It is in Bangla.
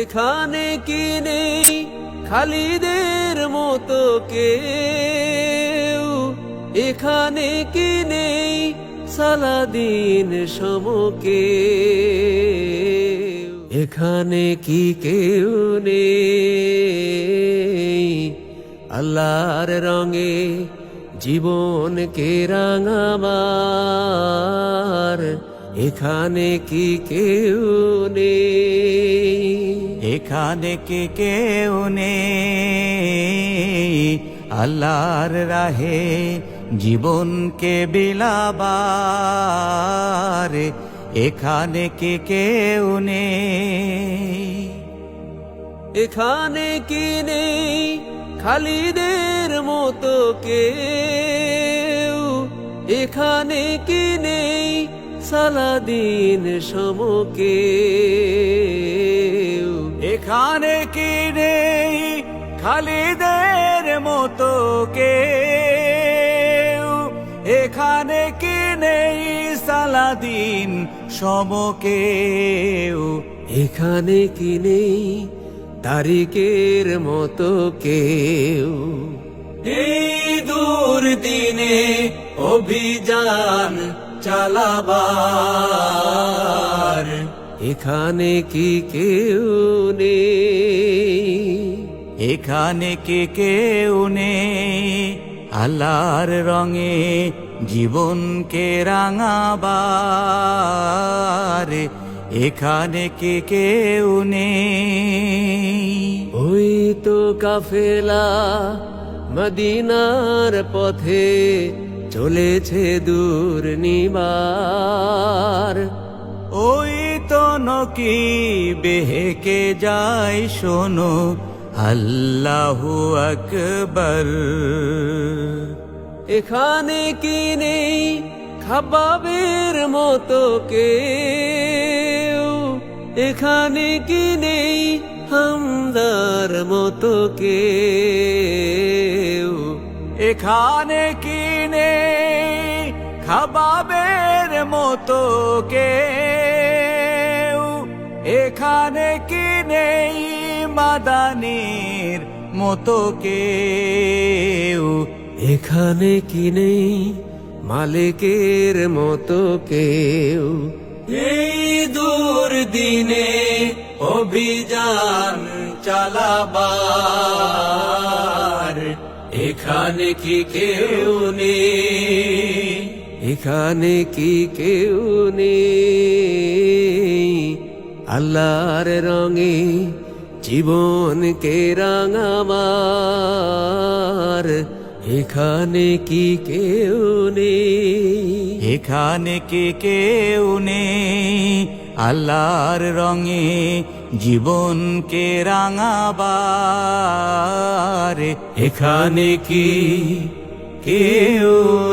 এখানে কি নেই? খালিদের মতো কেউ। এখানে কি নেই? সালাদিন সমকে। এখানে কি কেউ নেই? আল্লাহর রঙে জীবন কে রাঙামার। এখানে কি কেউ নেই? এখানে কে কেউ নেই? আল্লাহর রাহে জীবনকে বিলাবার। এখানে কে কেউ নেই? এখানে কি নেই? খালিদের মতো কেউ। এখানে কি নেই? সালাদিন সমকে এখানে কি নেই খালিদের মতো কেউ? এখানে কি নেই সালাদিন সমকেও এখানে কি নেই তারিকের মতো কেউ? এই দূর দিনে অভিযান চালাবার। এখানে কি কেউ নেই? এখানে কে কেউ নেই? আল্লাহর রঙে জীবনকে রাঙাবার। এখানে কে কেউ নেই? ওই তো কাফেলা মদিনার পথে চলেছে দূর নিবার ওই তো নকি বেহেকে যায় শোনো আল্লাহু আকবর। এখানে কি নেই খাবাবের মতো কেউ? এখানে কি নেই হামদার মতো কেউ? এখানে কি নেই খাবাবের মতো কেউ। এখানে কিনে মাদানির মতো কেউ। এখানে কি নেই মালিকের মতো কেউ। এই দূর দিনে অভিযান চালাবার এখানে কি কেউ এখানে কি কেউ নেই? আল্লাহর রঙে জীবনকে রাঙামার। এখানে কি কেউ নেই? এখানে কি কেউ নেই? আল্লাহর রঙে জীবনকে রাঙাবার। এখানে কি কেউ